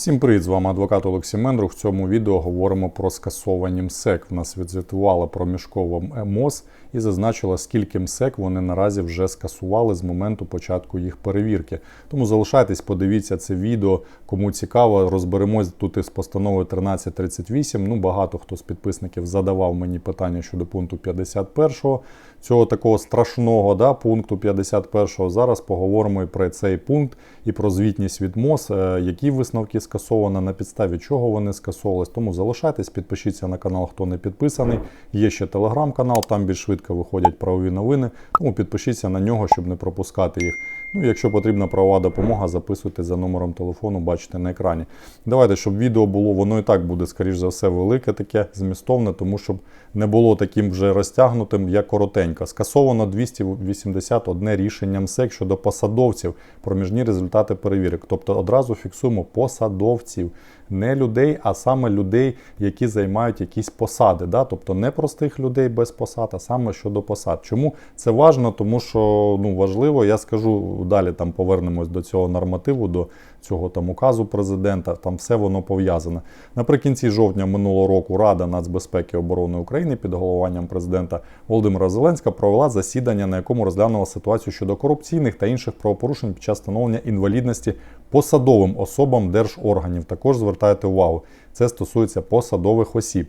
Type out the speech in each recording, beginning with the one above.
Всім привіт, з вами адвокат Олексій Мендрух. В цьому відео говоримо про скасовані МСЕК. В нас відзвітувала проміжкова МОЗ і зазначила, скільки МСЕК вони наразі вже скасували з моменту початку їх перевірки. Тому залишайтесь, подивіться це відео. Кому цікаво, розберемось тут із постановою 1338. Ну, багато хто з підписників задавав мені питання щодо пункту 51 цього такого страшного да, пункту 51. Зараз поговоримо і про цей пункт, і про звітність від МОЗ, е, які висновки скасовано, на підставі чого вони скасовувались. Тому залишайтесь, підпишіться на канал, хто не підписаний. Є ще телеграм-канал, там більш швидко виходять правові новини. Тому підпишіться на нього, щоб не пропускати їх. Ну, якщо потрібна правова допомога, записуйте за номером телефону, бачите на екрані. Давайте, щоб відео було, воно і так буде, скоріш за все, велике, таке змістовне, тому щоб не було таким вже розтягнутим, як коротенько. Скасовано 281 рішення МСЕК щодо посадовців проміжні результати перевірок. Тобто одразу фіксуємо посадовців. Не людей, а саме людей, які займають якісь посади. Да? Тобто не простих людей без посад, а саме щодо посад. Чому це важливо? Тому що ну, важливо, я скажу далі там повернемось до цього нормативу, до цього там указу президента. Там все воно пов'язане. Наприкінці жовтня минулого року Рада нацбезпеки і оборони України під головуванням президента Володимира Зеленська провела засідання, на якому розглянула ситуацію щодо корупційних та інших правопорушень під час встановлення інвалідності посадовим особам держорганів. Також звертайте увагу, це стосується посадових осіб.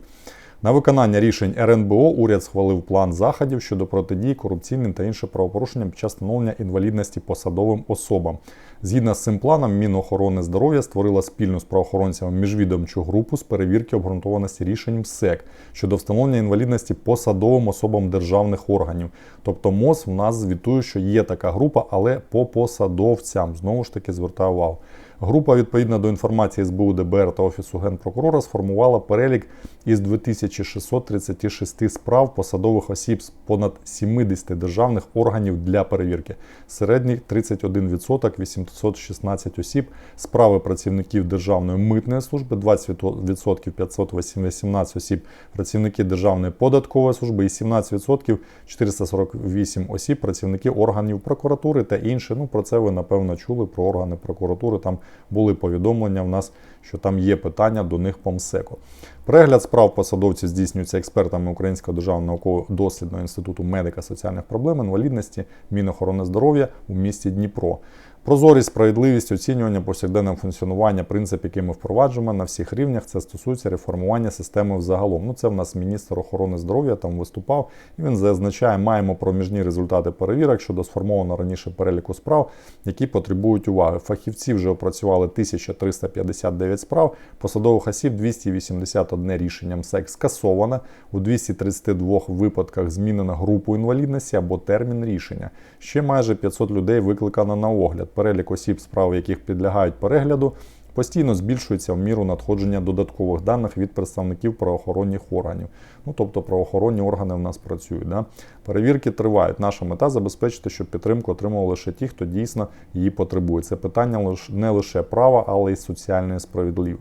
На виконання рішень РНБО уряд схвалив план заходів щодо протидії корупційним та іншим правопорушенням під час встановлення інвалідності посадовим особам. Згідно з цим планом, Мінохорони здоров'я створила спільно з правоохоронцями міжвідомчу групу з перевірки обґрунтованості рішень МСЕК щодо встановлення інвалідності посадовим особам державних органів. Тобто МОЗ в нас звітує, що є така група, але по посадовцям. Знову ж таки звертаю увагу. Група, відповідно до інформації СБУ ДБР та Офісу Генпрокурора, сформувала перелік із 2636 справ посадових осіб з понад 70 державних органів для перевірки. Середній 31% 816 осіб, справи працівників Державної митної служби, 20% 518 осіб, працівники Державної податкової служби і 17% 448 осіб, працівники органів прокуратури та інші. Ну про це ви напевно чули про органи прокуратури. Там були повідомлення в нас, що там є питання до них по МСЕКу. Перегляд справ посадовців здійснюється експертами Українського державного науково-дослідного інституту медика соціальних проблем інвалідності Мінохорони здоров'я у місті Дніпро. Прозорість, справедливість, оцінювання повсякденного функціонування, принцип, який ми впроваджуємо на всіх рівнях, це стосується реформування системи взагалом. Ну, це в нас міністр охорони здоров'я там виступав, і він зазначає, маємо проміжні результати перевірок щодо сформованого раніше переліку справ, які потребують уваги. Фахівці вже опрацювали 1359 справ, посадових осіб 281 рішення МСЕК скасовано, у 232 випадках змінено групу інвалідності або термін рішення. Ще майже 500 людей викликано на огляд перелік осіб, справи яких підлягають перегляду, постійно збільшується в міру надходження додаткових даних від представників правоохоронних органів. Ну тобто правоохоронні органи в нас працюють. Да? Перевірки тривають. Наша мета забезпечити, щоб підтримку отримували лише ті, хто дійсно її потребує. Це питання не лише права, але й соціальної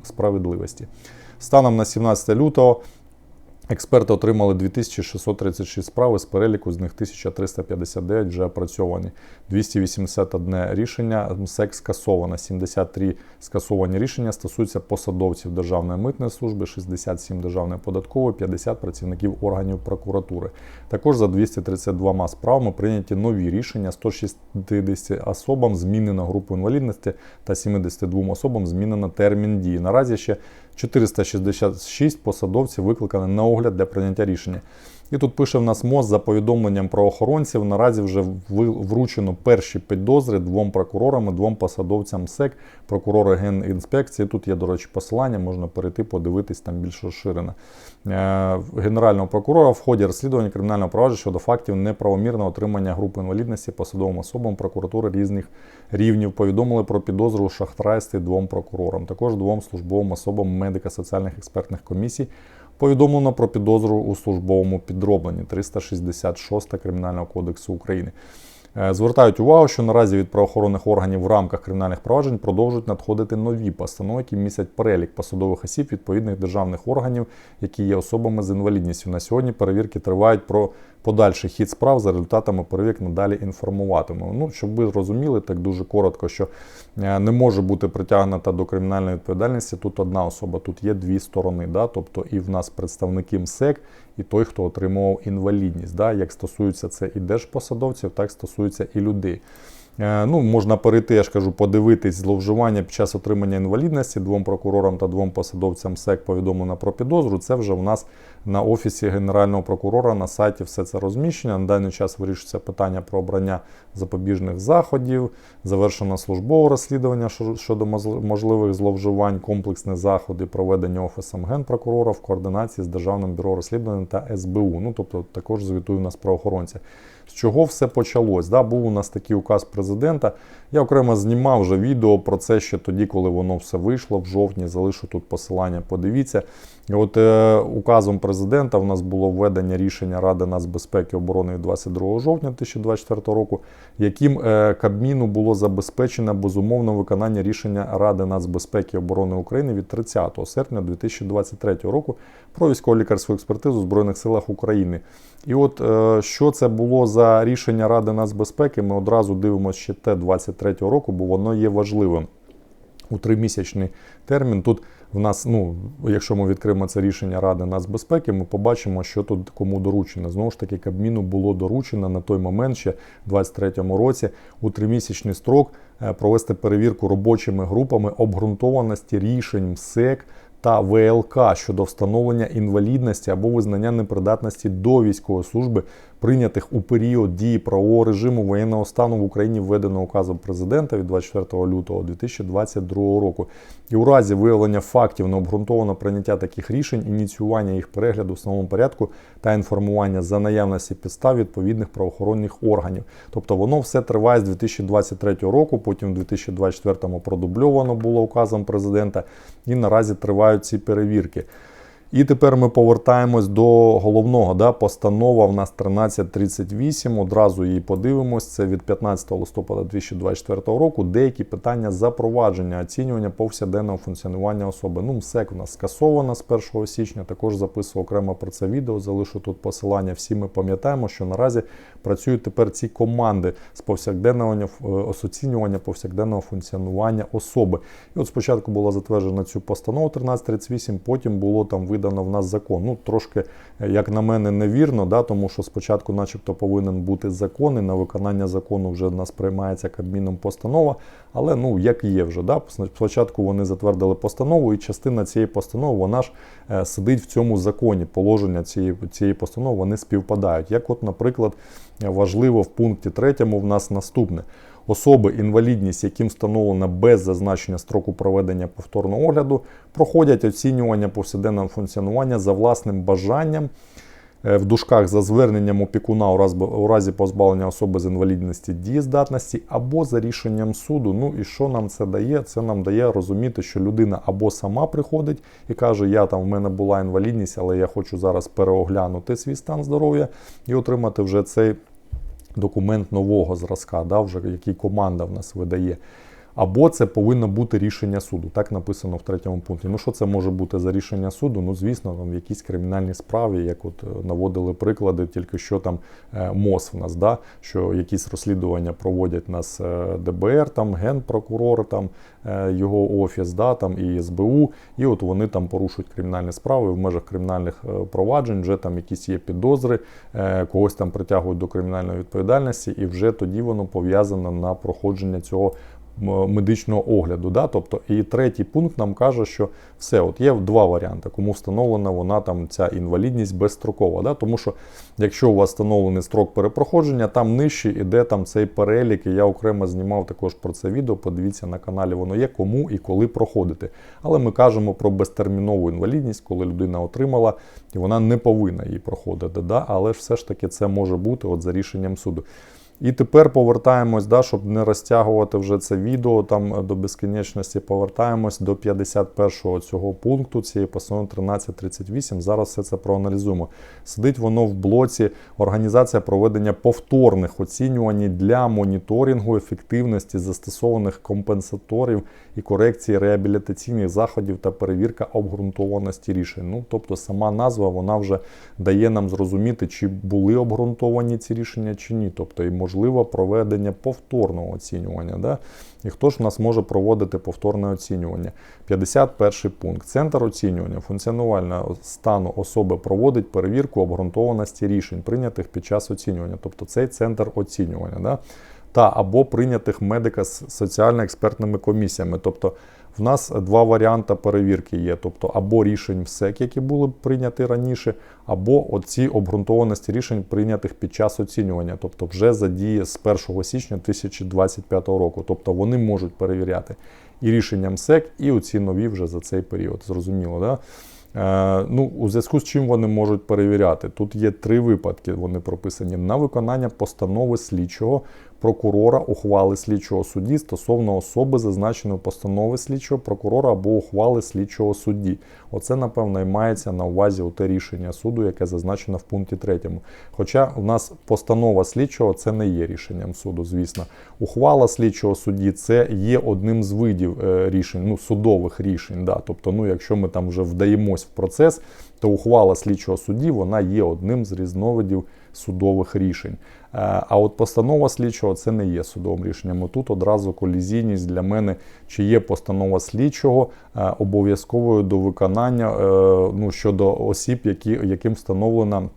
справедливості. Станом на 17 лютого. Експерти отримали 2636 справ з переліку, з них 1359 вже опрацьовані. 281 рішення МСЕК скасовано, 73 скасовані рішення стосуються посадовців Державної митної служби, 67 державної податкової, 50 працівників органів прокуратури. Також за 232 справами прийняті нові рішення 160 особам змінено групу інвалідності та 72 особам змінено термін дії. Наразі ще 466 посадовців викликано на огляд для прийняття рішення. І тут пише в нас МОЗ за повідомленням правоохоронців. Наразі вже вручено перші підозри двом прокурорам двом посадовцям СЕК, прокурори Генінспекції. Тут є, до речі, посилання, можна перейти, подивитись там більш розширено. Е, Генерального прокурора в ході розслідування кримінального провадження щодо фактів неправомірного отримання групи інвалідності посадовим особам прокуратури різних рівнів. Повідомили про підозру у шахрайстві двом прокурорам, також двом службовим особам медико-соціальних експертних комісій. Повідомлено про підозру у службовому підробленні 366 Кримінального кодексу України. Е, звертають увагу, що наразі від правоохоронних органів в рамках кримінальних проваджень продовжують надходити нові постанови, які містять перелік посадових осіб відповідних державних органів, які є особами з інвалідністю. На сьогодні перевірки тривають про подальший хід справ за результатами перевірок надалі інформуватимемо. Ну, щоб ви розуміли, так дуже коротко, що е, не може бути притягнута до кримінальної відповідальності тут одна особа, тут є дві сторони. Да? Тобто і в нас представники МСЕК, і той, хто отримував інвалідність. Да? Як стосується це і держпосадовців, так стосується і людей. Е, Ну, можна перейти, я ж кажу, подивитись зловживання під час отримання інвалідності двом прокурорам та двом посадовцям СЕК повідомлено про підозру. Це вже в нас на офісі Генерального прокурора на сайті все це розміщення. На даний час вирішується питання про обрання запобіжних заходів, завершено службове розслідування щодо можливих зловживань, комплексні заходи проведення офісом генпрокурора в координації з Державним бюро розслідувань та СБУ. Ну тобто також звітує нас правоохоронці. З чого все почалось? Да, був у нас такий указ президента. Я окремо знімав вже відео про це ще тоді, коли воно все вийшло в жовтні. Залишу тут посилання. Подивіться. І От е, указом президента в нас було введення рішення Ради нацбезпеки і оборони 22 жовтня 2024 року, яким е, Кабміну було забезпечено безумовно виконання рішення Ради нацбезпеки і оборони України від 30 серпня 2023 року про військово-лікарську експертизу в Збройних силах України. І от е, що це було за рішення Ради нацбезпеки, ми одразу дивимося ще Т-23. 2023 року, бо воно є важливим. У тримісячний термін тут в нас, ну якщо ми відкриємо це рішення Ради нацбезпеки, ми побачимо, що тут кому доручено. Знову ж таки, Кабміну було доручено на той момент, ще в 23-му році, у тримісячний строк е, провести перевірку робочими групами обґрунтованості рішень МСЕК та ВЛК щодо встановлення інвалідності або визнання непридатності до військової служби прийнятих у період дії правового режиму воєнного стану в Україні, введеного указом президента від 24 лютого 2022 року. І у разі виявлення фактів необґрунтованого прийняття таких рішень, ініціювання їх перегляду в встановленому порядку та інформування за наявності підстав відповідних правоохоронних органів. Тобто воно все триває з 2023 року, потім в 2024 продубльовано було указом президента, і наразі тривають ці перевірки. І тепер ми повертаємось до головного. Да? Постанова в нас 1338. Одразу її подивимось. Це від 15 листопада 2024 року. Деякі питання запровадження, оцінювання повсякденного функціонування особи. Ну, МСЕК у нас скасована з 1 січня. Також записував окремо про це відео. Залишу тут посилання. Всі ми пам'ятаємо, що наразі працюють тепер ці команди з повсякденного е, оцінювання повсякденного функціонування особи. І от спочатку була затверджена цю постанову 1338, потім було там видано в нас закон. Ну, трошки, е, як на мене, невірно, да, тому що спочатку, начебто, повинен бути закон, і на виконання закону вже в нас приймається Кабміном постанова. Але ну як є вже, да? спочатку вони затвердили постанову, і частина цієї постанови вона ж е, сидить в цьому законі. Положення цієї цієї постанови вони співпадають. Як, от, наприклад, важливо в пункті 3 в нас наступне. Особи, інвалідність, яким встановлено без зазначення строку проведення повторного огляду, проходять оцінювання повсякденного функціонування за власним бажанням е, в дужках за зверненням опікуна у разі позбавлення особи з інвалідності дієздатності або за рішенням суду. Ну і що нам це дає? Це нам дає розуміти, що людина або сама приходить і каже, я там в мене була інвалідність, але я хочу зараз переоглянути свій стан здоров'я і отримати вже цей документ нового зразка, да, вже який команда в нас видає. Або це повинно бути рішення суду. Так написано в третьому пункті. Ну що це може бути за рішення суду? Ну, звісно, там в якійсь кримінальній справі, як от е, наводили приклади, тільки що там е, МОЗ в нас, да, що якісь розслідування проводять нас е, ДБР, там генпрокурор, там його офіс, да, там і СБУ, і от вони там порушують кримінальні справи в межах кримінальних проваджень, вже там якісь є підозри, когось там притягують до кримінальної відповідальності, і вже тоді воно пов'язано на проходження цього медичного огляду. Да? Тобто, І третій пункт нам каже, що все, от є два варіанти, кому встановлена вона там ця інвалідність безстрокова. Да? Тому що якщо у вас встановлений строк перепроходження, там нижче іде там цей перелік. І я окремо знімав також про це відео. Подивіться на каналі, воно є, кому і коли проходити. Але ми кажемо про безтермінову інвалідність, коли людина отримала, і вона не повинна її проходити. Да? Але все ж таки це може бути от за рішенням суду. І тепер повертаємось, да, щоб не розтягувати вже це відео там е, до безкінечності. Повертаємось до 51-го цього пункту цієї постанови 1338. Зараз все це проаналізуємо. Сидить воно в блоці організація проведення повторних оцінювань для моніторингу ефективності застосованих компенсаторів і корекції реабілітаційних заходів та перевірка обґрунтованості рішень. Ну, тобто сама назва вона вже дає нам зрозуміти, чи були обґрунтовані ці рішення, чи ні. Тобто, і можливо проведення повторного оцінювання. Да? І хто ж в нас може проводити повторне оцінювання? 51 пункт. Центр оцінювання функціонувального стану особи проводить перевірку обґрунтованості рішень, прийнятих під час оцінювання. Тобто цей центр оцінювання. Да? Та або прийнятих медика з соціально-експертними комісіями. Тобто в нас два варіанти перевірки є: тобто або рішень МСЕК, які були прийняті раніше, або оці обґрунтованості рішень прийнятих під час оцінювання, тобто вже за дії з 1 січня 2025 року. Тобто вони можуть перевіряти і рішення МСЕК, і оці нові вже за цей період. Зрозуміло, да? Е, ну, у зв'язку з чим вони можуть перевіряти? Тут є три випадки. Вони прописані на виконання постанови слідчого прокурора, ухвали слідчого судді стосовно особи, зазначеної постанови слідчого прокурора або ухвали слідчого судді. Оце, напевно, і мається на увазі у те рішення суду, яке зазначено в пункті 3. Хоча у нас постанова слідчого це не є рішенням суду, звісно. Ухвала слідчого судді це є одним з видів е, рішень, ну судових рішень. Да. Тобто, ну, якщо ми там вже вдаємось в процес, то ухвала слідчого судді вона є одним з різновидів судових рішень. Е, а от постанова слідчого це не є судовим рішенням. Тут одразу колізійність для мене, чи є постанова слідчого е, обов'язковою до виконання е, ну, щодо осіб, які, яким встановлена.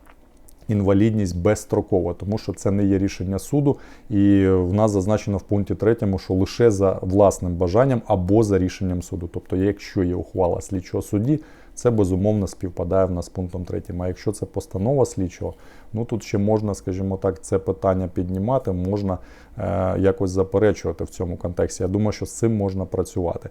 Інвалідність безстрокова, тому що це не є рішення суду, і в нас зазначено в пункті 3, що лише за власним бажанням або за рішенням суду. Тобто, якщо є ухвала слідчого судді, це безумовно співпадає в нас з пунктом 3. А якщо це постанова слідчого, ну тут ще можна, скажімо так, це питання піднімати, можна е, якось заперечувати в цьому контексті. Я думаю, що з цим можна працювати.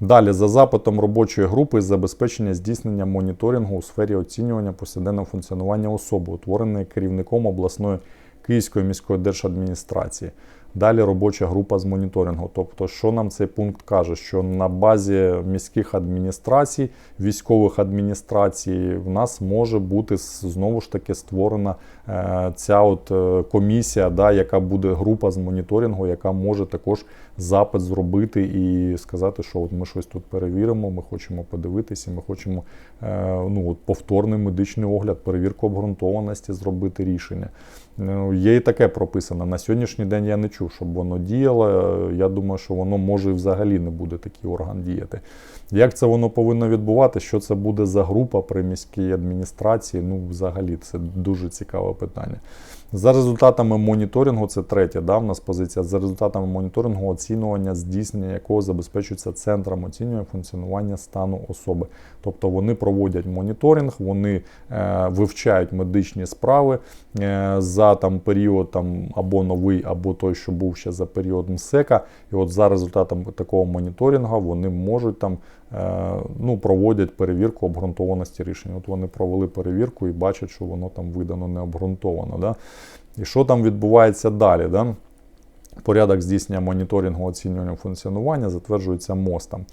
Далі, за запитом робочої групи забезпечення здійснення моніторингу у сфері оцінювання повсякденного функціонування особи, утвореної керівником обласної Київської міської держадміністрації. Далі робоча група з моніторингу. Тобто, що нам цей пункт каже? Що на базі міських адміністрацій, військових адміністрацій, в нас може бути знову ж таки створена е, ця от е, комісія, да, яка буде група з моніторингу, яка може також запит зробити і сказати, що от ми щось тут перевіримо, ми хочемо подивитися, ми хочемо е, ну, от повторний медичний огляд, перевірку обґрунтованості зробити рішення. Ну, Є і таке прописано. На сьогоднішній день я не чув, щоб воно діяло. Я думаю, що воно може і взагалі не буде такий орган діяти. Як це воно повинно відбувати? Що це буде за група при міській адміністрації? Ну, взагалі, це дуже цікаве питання. За результатами моніторингу, це третя да, в нас позиція. За результатами моніторингу оцінювання, здійснення якого забезпечується центром оцінювання функціонування стану особи. Тобто вони проводять моніторинг, вони е, вивчають медичні справи е, за там період там або новий, або той, що був ще за період МСЕКа. І от за результатом такого моніторингу вони можуть там ну, проводять перевірку обґрунтованості рішень. От вони провели перевірку і бачать, що воно там видано не обґрунтовано. Да? І що там відбувається далі? Да? Порядок здійснення моніторингу оцінювання функціонування затверджується МОСТом.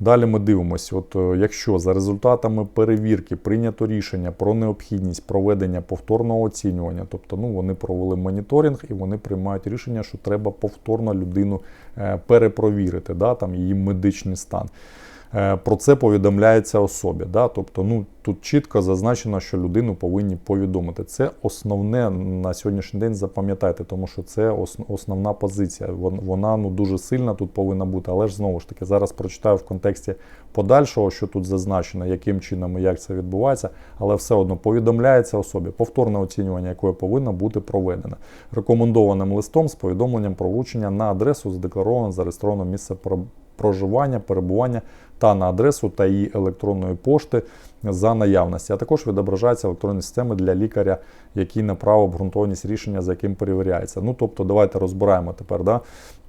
Далі ми дивимося, от е, якщо за результатами перевірки прийнято рішення про необхідність проведення повторного оцінювання, тобто ну, вони провели моніторинг і вони приймають рішення, що треба повторно людину е, перепровірити, да, там, її медичний стан. Е, про це повідомляється особі. Да? Тобто, ну тут чітко зазначено, що людину повинні повідомити. Це основне на сьогоднішній день запам'ятайте, тому що це основна позиція. Вона ну дуже сильна тут повинна бути. Але ж знову ж таки зараз прочитаю в контексті подальшого, що тут зазначено, яким чином і як це відбувається, але все одно повідомляється особі повторне оцінювання, якої повинно бути проведене рекомендованим листом з повідомленням про вручення на адресу задекларовано зареєстровано місце проживання, перебування та на адресу та її електронної пошти за наявності. А також відображаються електронні системи для лікаря, який направив обґрунтованість рішення, за яким перевіряється. Ну тобто, давайте розбираємо тепер. Да?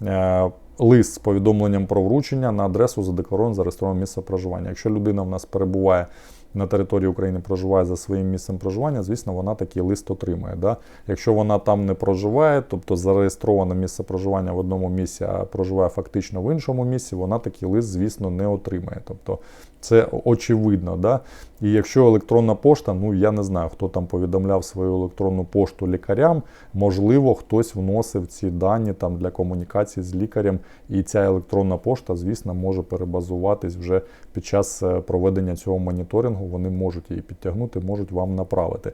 Е, лист з повідомленням про вручення на адресу задекларовано зареєстрованого місце проживання. Якщо людина в нас перебуває на території України проживає за своїм місцем проживання, звісно, вона такий лист отримає. Да? Якщо вона там не проживає, тобто зареєстроване місце проживання в одному місці, а проживає фактично в іншому місці, вона такий лист, звісно, не отримає. Тобто це очевидно. Да? І якщо електронна пошта, ну я не знаю, хто там повідомляв свою електронну пошту лікарям, можливо, хтось вносив ці дані там для комунікації з лікарем, і ця електронна пошта, звісно, може перебазуватись вже під час е, проведення цього моніторингу. Вони можуть її підтягнути, можуть вам направити.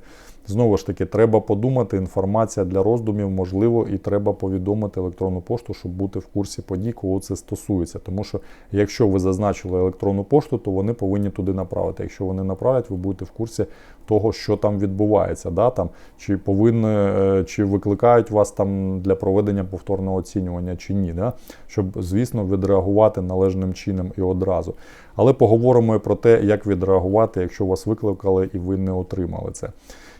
Знову ж таки, треба подумати, інформація для роздумів можливо, і треба повідомити електронну пошту, щоб бути в курсі подій, кого це стосується. Тому що якщо ви зазначили електронну пошту, то вони повинні туди направити. Якщо вони направлять, ви будете в курсі того, що там відбувається. Да? Там, Чи повинні, е, чи викликають вас там для проведення повторного оцінювання, чи ні. Да? Щоб, звісно, відреагувати належним чином і одразу. Але поговоримо і про те, як відреагувати, якщо вас викликали і ви не отримали це.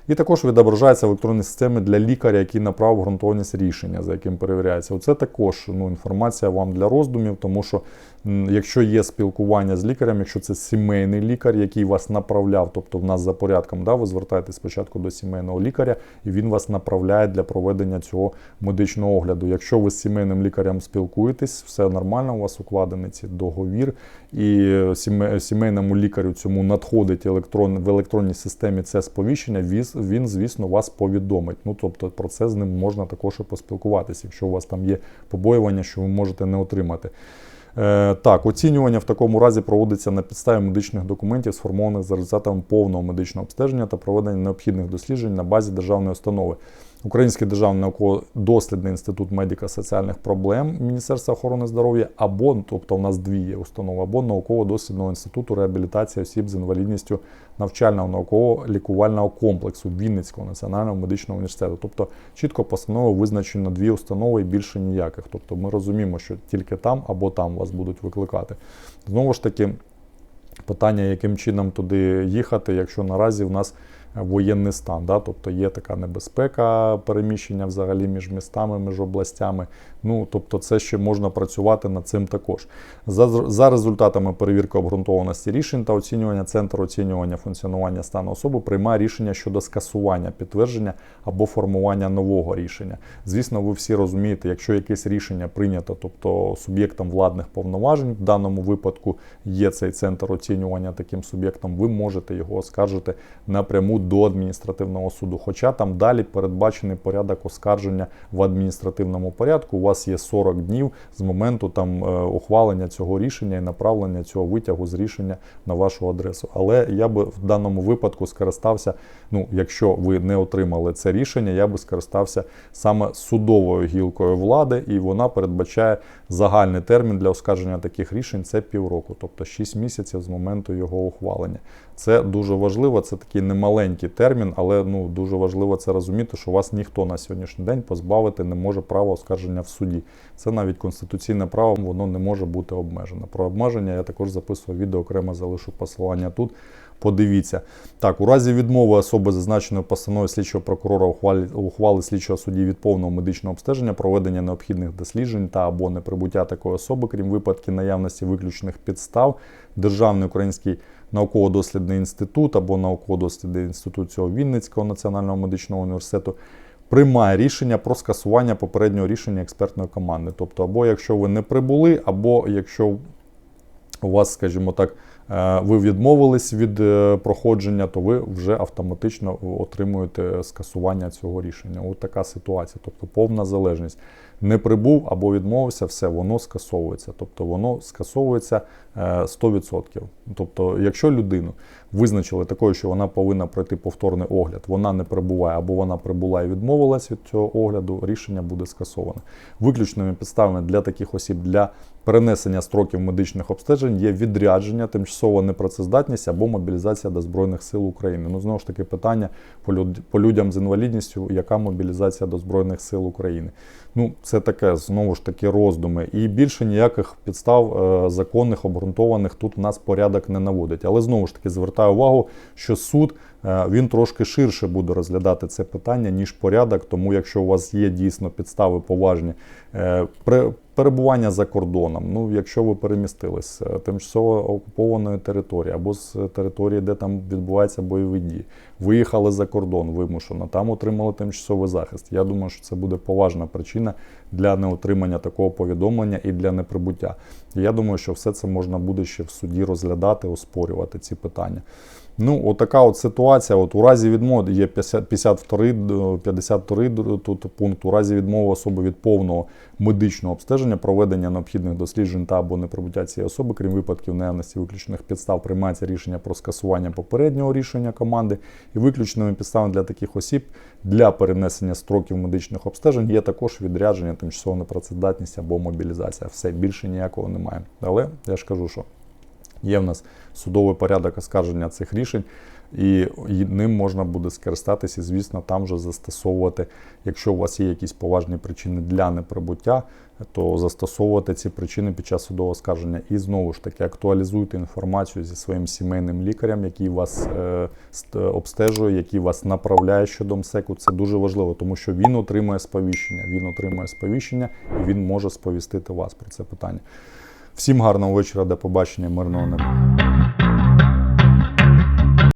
І також відображається в електронній системі для лікаря, який направив ґрунтовність рішення, за яким перевіряється. Оце також ну, інформація вам для роздумів, тому що якщо є спілкування з лікарем, якщо це сімейний лікар, який вас направляв, тобто в нас за порядком, да, ви звертаєтесь спочатку до сімейного лікаря, і він вас направляє для проведення цього медичного огляду. Якщо ви з сімейним лікарем спілкуєтесь, все нормально, у вас укладений цей договір, і сімейному лікарю цьому надходить електрон, в електронній системі це сповіщення, віз- він, звісно, вас повідомить. Ну, тобто про це з ним можна також і поспілкуватися, якщо у вас там є побоювання, що ви можете не отримати. Е, Так, оцінювання в такому разі проводиться на підставі медичних документів, сформованих за результатами повного медичного обстеження та проведення необхідних досліджень на базі державної установи. Український державний науково-дослідний інститут медико-соціальних проблем Міністерства охорони здоров'я або, тобто у нас дві є установи, або науково-дослідного інституту реабілітації осіб з інвалідністю навчального науково-лікувального комплексу Вінницького національного медичного університету. Тобто чітко постановою визначено дві установи і більше ніяких. Тобто ми розуміємо, що тільки там або там вас будуть викликати. Знову ж таки, питання, яким чином туди їхати, якщо наразі в нас воєнний стан, да? тобто є така небезпека переміщення взагалі між містами, між областями. Ну, тобто, це ще можна працювати над цим також. За, за результатами перевірки обґрунтованості рішень та оцінювання центр оцінювання функціонування стану особи приймає рішення щодо скасування підтвердження або формування нового рішення. Звісно, ви всі розумієте, якщо якесь рішення прийнято, тобто суб'єктом владних повноважень, в даному випадку є цей центр оцінювання таким суб'єктом, ви можете його оскаржити напряму до адміністративного суду. Хоча там далі передбачений порядок оскарження в адміністративному порядку. У вас є 40 днів з моменту там е, ухвалення цього рішення і направлення цього витягу з рішення на вашу адресу. Але я би в даному випадку скористався. Ну, якщо ви не отримали це рішення, я би скористався саме судовою гілкою влади, і вона передбачає загальний термін для оскарження таких рішень це півроку, тобто 6 місяців з моменту його ухвалення. Це дуже важливо, це такий немаленький термін, але ну дуже важливо це розуміти, що вас ніхто на сьогоднішній день позбавити не може права оскарження в суді. Це навіть конституційне право, воно не може бути обмежено. Про обмеження я також записував відео, окремо залишу посилання тут. Подивіться. Так, у разі відмови особи зазначеної постанови слідчого прокурора ухвали, ухвали слідчого судді від повного медичного обстеження, проведення необхідних досліджень та або неприбуття такої особи, крім випадків наявності виключених підстав, Державний український науково-дослідний інститут або науково-дослідний інститут цього Вінницького національного медичного університету. Приймає рішення про скасування попереднього рішення експертної команди. Тобто, або якщо ви не прибули, або якщо у вас, скажімо так, е, ви відмовились від е, проходження, то ви вже автоматично отримуєте скасування цього рішення. От така ситуація, тобто повна залежність. Не прибув або відмовився, все, воно скасовується. Тобто воно скасовується е, 100%. Тобто, якщо людину визначили такою, що вона повинна пройти повторний огляд, вона не прибуває або вона прибула і відмовилась від цього огляду, рішення буде скасоване. Виключними підставами для таких осіб для перенесення строків медичних обстежень є відрядження, тимчасова непрацездатність або мобілізація до Збройних сил України. Ну, знову ж таки, питання по людям з інвалідністю, яка мобілізація до Збройних сил України. Ну, це таке знову ж таки роздуми. І більше ніяких підстав е, законних, обґрунтованих тут у нас порядок не наводить. Але знову ж таки звертаю увагу, що суд е, він трошки ширше буде розглядати це питання, ніж порядок. Тому, якщо у вас є дійсно підстави поважні, е, перебування за кордоном. Ну, якщо ви перемістились з е, тимчасово окупованої території або з території, де там відбуваються бойові дії, виїхали за кордон вимушено, там отримали тимчасовий захист. Я думаю, що це буде поважна причина для неотримання такого повідомлення і для неприбуття. Я думаю, що все це можна буде ще в суді розглядати, оспорювати ці питання. Ну, отака от ситуація. От у разі відмови є 50 52, д- 52 тут пункт. У разі відмови особи від повного медичного обстеження, проведення необхідних досліджень та або неприбуття цієї особи, крім випадків наявності виключених підстав, приймається рішення про скасування попереднього рішення команди. І виключними підставами для таких осіб для перенесення строків медичних обстежень є також відрядження, тимчасова непрацездатність або мобілізація. Все більше ніякого немає. Але я ж кажу, що Є в нас судовий порядок оскарження цих рішень, і ним можна буде скористатися, звісно, там вже застосовувати, якщо у вас є якісь поважні причини для неприбуття, то застосовувати ці причини під час судового оскарження. І знову ж таки актуалізуйте інформацію зі своїм сімейним лікарем, який вас е, обстежує, який вас направляє щодо МСЕКу. Це дуже важливо, тому що він отримує сповіщення. Він отримує сповіщення і він може сповістити вас про це питання. Всім гарного вечора, до побачення, мирного неба.